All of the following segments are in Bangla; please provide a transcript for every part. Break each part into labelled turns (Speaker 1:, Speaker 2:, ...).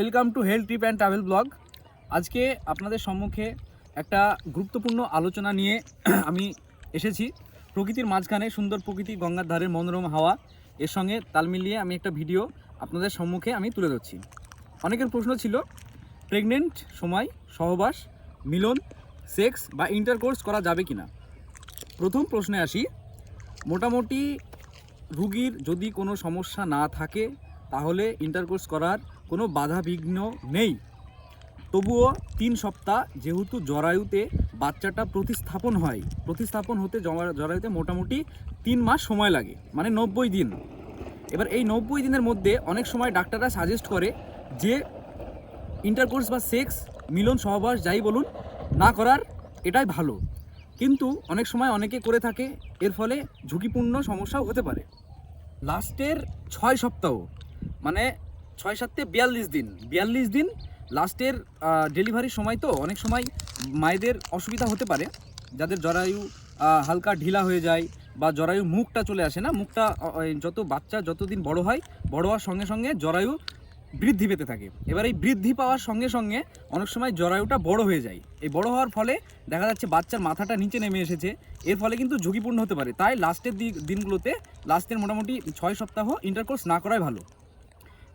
Speaker 1: Welcome to health trip and travel blog আজকে আপনাদের সম্মুখে একটা গুরুত্বপূর্ণ আলোচনা নিয়ে আমি এসেছি। প্রকৃতির মাঝখানে সুন্দর প্রকৃতি, গঙ্গার ধারের মনোরম হাওয়া, এর সঙ্গে তাল মিলিয়ে আমি একটা ভিডিও আপনাদের সম্মুখে আমি তুলে ধরছি। অনেকের প্রশ্ন ছিল প্রেগনেন্ট সময়, সহবাস, মিলন সেক্স বা ইন্টারকোর্স করা যাবে কি না প্রথম প্রশ্নে আসি, মোটামুটি রুগীর যদি কোনো সমস্যা না থাকে, তাহলে ইন্টারকোর্স করার কোনো বাধা বিঘ্ন নেই। তবুও তিন সপ্তাহ যেহেতু জরায়ুতে বাচ্চাটা প্রতিস্থাপন হয়। প্রতিস্থাপন হতে জরায়ুতে মোটামুটি তিন মাস সময় লাগে মানে নব্বই দিন। এবার এই নব্বই দিনের মধ্যে অনেক সময় ডাক্তাররা সাজেস্ট করে যে ইন্টারকোর্স বা সেক্স মিলন, সহবাস, যাই বলুন, না করার এটাই ভালো। কিন্তু অনেক সময় অনেকে করে থাকে, এর ফলে ঝুঁকিপূর্ণ সমস্যাও হতে পারে। লাস্টের ছয় সপ্তাহ মানে ছয় সাতে বিয়াল্লিশ দিন। বিয়াল্লিশ দিন লাস্টের ডেলিভারির সময় তো অনেক সময় মায়েদের অসুবিধা হতে পারে, যাদের জরায়ু হালকা ঢিলা হয়ে যায় বা জরায়ু মুখটা চলে আসে না, মুখটা যত বাচ্চা যতদিন বড় হয়, বড় হওয়ার সঙ্গে সঙ্গে জরায়ু বৃদ্ধি পেতে থাকে। এবার এই বৃদ্ধি পাওয়ার সঙ্গে সঙ্গে অনেক সময় জরায়ুটা বড় হয়ে যায়। এই বড় হওয়ার ফলে দেখা যাচ্ছে বাচ্চার মাথাটা নিচে নেমে এসেছে। এর ফলে কিন্তু ঝুঁকিপূর্ণ হতে পারে। তাই লাস্টের দিনগুলোতে লাস্টের মোটামুটি ছয় সপ্তাহ ইন্টারকোর্স না করাই ভালো।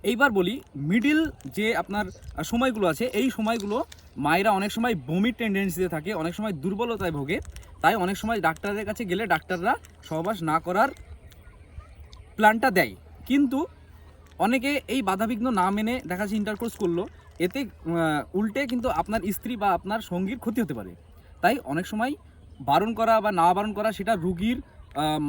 Speaker 1: এইবার বলি মিডিল যে আপনার সময়গুলো আছে, এই সময়গুলো মায়েরা অনেক সময় বমির টেন্ডেন্সিতে থাকে, অনেক সময় দুর্বলতায় ভোগে। তাই অনেক সময় ডাক্তারের কাছে গেলে ডাক্তাররা সহবাস না করার প্ল্যানটা দেয়। কিন্তু অনেকে এই বাধাবিঘ্ন না মেনে দেখা যাচ্ছে ইন্টারকোর্স করল, এতে উল্টে কিন্তু আপনার স্ত্রী বা আপনার সঙ্গীর ক্ষতি হতে পারে। তাই অনেক সময় বারণ করা বা না বারণ করা, সেটা রুগীর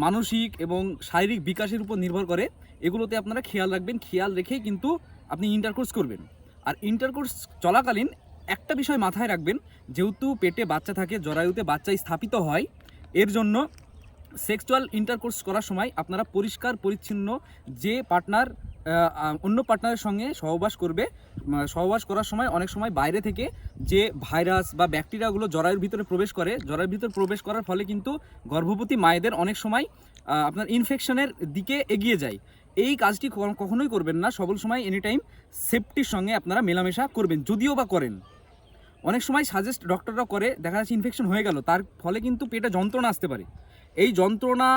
Speaker 1: মানসিক এবং শারীরিক বিকাশের উপর নির্ভর করে। এগুলোতে আপনারা খেয়াল রাখবেন। খেয়াল রেখেই কিন্তু আপনি ইন্টারকোর্স করবেন। আর ইন্টারকোর্স চলাকালীন একটা বিষয় মাথায় রাখবেন, যেহেতু পেটে বাচ্চা থাকে, জরায়ুতে বাচ্চা স্থাপিত হয়, এর জন্য সেক্সুয়াল ইন্টারকোর্স করার সময় আপনারা পরিষ্কার, পরিচ্ছন্ন যে পার্টনার অন্য পার্টনারের সঙ্গে সহবাস করবে। সহবাস করার সময় অনেক সময় বাইরে থেকে যে ভাইরাস বা ব্যাকটেরিয়াগুলো জরায়ুর ভিতরে প্রবেশ করে, জরায়ুর ভিতরে প্রবেশ করার ফলে কিন্তু গর্ভবতী মায়েদের অনেক সময় আপনার ইনফেকশনের দিকে এগিয়ে যায়। এই কাজটি কখনোই করবেন না। সবল সময় এনি টাইম সেফটির সঙ্গে আপনারা মেলামেশা করবেন, যদিও বা করেন। অনেক সময় সাজেস্ট ডক্টররা করে, দেখা যাচ্ছে ইনফেকশন হয়ে গেল, তার ফলে কিন্তু পেটে যন্ত্রণা আসতে পারে। এই যন্ত্রণা,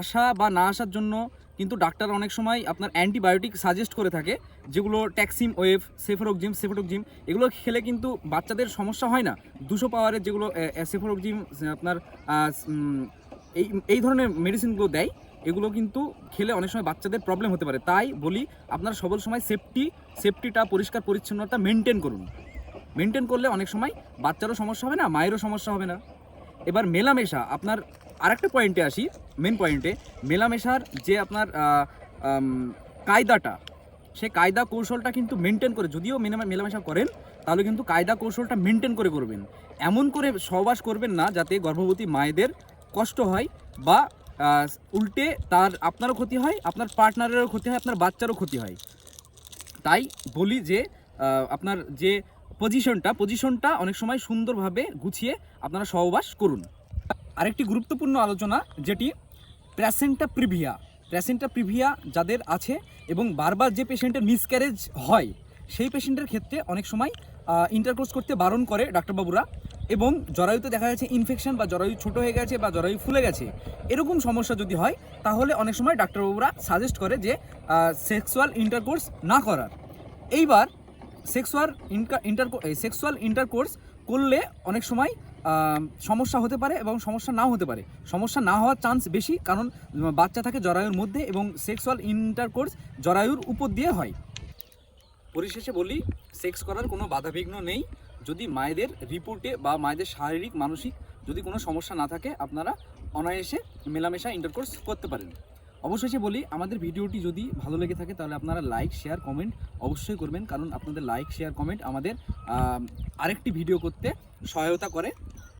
Speaker 1: আসা বা না আসার জন্য কিন্তু ডাক্তার অনেক সময় আপনার অ্যান্টিবায়োটিক সাজেস্ট করে থাকে, যেগুলো ট্যাক্সিম, ওয়েভ সেফোরোকজিম সেফোটোকজিম এগুলো খেলে কিন্তু বাচ্চাদের সমস্যা হয় না। দুশো পাওয়ারের যেগুলো সেফোরোকজিম আপনার এই এই ধরনের মেডিসিনগুলো দেয়, এগুলো কিন্তু খেলে অনেক সময় বাচ্চাদের প্রবলেম হতে পারে। তাই বলি, আপনারা সবল সময় সেফটি সেফটিটা পরিষ্কার, পরিচ্ছন্নতা মেনটেন করুন। মেনটেন করলে অনেক সময় বাচ্চারও সমস্যা হবে না, মায়েরও সমস্যা হবে না। এবার মেলামেশা, আপনার আরেকটা পয়েন্টে আসি মেন পয়েন্টে মেলামেশার যে আপনার কায়দাটা, সে কায়দা কৌশলটা কিন্তু মেনটেন করে, যদিও মেলা- মেলামেশা করেন, তাহলে কিন্তু কায়দা কৌশলটা মেনটেন করে করবেন। এমন করে সহবাস করবেন না, যাতে গর্ভবতী মায়েদের কষ্ট হয় বা উল্টে তার, আপনারও ক্ষতি হয়, আপনার পার্টনারেরও ক্ষতি হয়, আপনার বাচ্চারও ক্ষতি হয়। তাই বলি যে আপনার যে পজিশনটা পজিশনটা অনেক সময় সুন্দরভাবে গুছিয়ে আপনারা সহবাস করুন। আরেকটি গুরুত্বপূর্ণ আলোচনা, যেটি প্যাসেন্টা প্রিভিয়া। প্যাসেন্টা প্রিভিয়া যাদের আছে এবং বারবার যে পেশেন্টের মিসক্যারেজ হয়, সেই পেশেন্টের ক্ষেত্রে অনেক সময় ইন্টারকোর্স করতে বারণ করে ডাক্তারবাবুরা এবং জরায়ুতে দেখা যাচ্ছে ইনফেকশন বা জরায়ু ছোট হয়ে গেছে বা জরায়ু ফুলে গেছে। এরকম সমস্যা যদি হয়, তাহলে অনেক সময় ডাক্তারবাবুরা সাজেস্ট করে যে সেক্সুয়াল ইন্টারকোর্স না করার। এইবার সেক্সুয়াল ইন্টার সেক্সুয়াল ইন্টারকোর্স করলে অনেক সময় সমস্যা হতে পারে এবং সমস্যা নাও হতে পারে। সমস্যা না হওয়ার চান্স বেশি কারণ বাচ্চা থাকে জরায়ুর মধ্যে এবং সেক্সুয়াল ইন্টারকোর্স জরায়ুর উপর দিয়ে হয়। পরিশেষে বলি সেক্স করার কোনো বাধাবিঘ্ন নেই। যদি মায়েদের রিপোর্টে বা মায়েদের শারীরিক, মানসিক যদি কোনো সমস্যা না থাকে, আপনারা অনায়াসে মেলামেশা ইন্টারকোর্স করতে পারেন। অবশেষে বলি, আমাদের ভিডিওটি যদি ভালো লেগে থাকে, তাহলে আপনারা লাইক শেয়ার কমেন্ট অবশ্যই করবেন। কারণ আপনাদের লাইক শেয়ার কমেন্ট আমাদের আরেকটি ভিডিও করতে সহায়তা করে।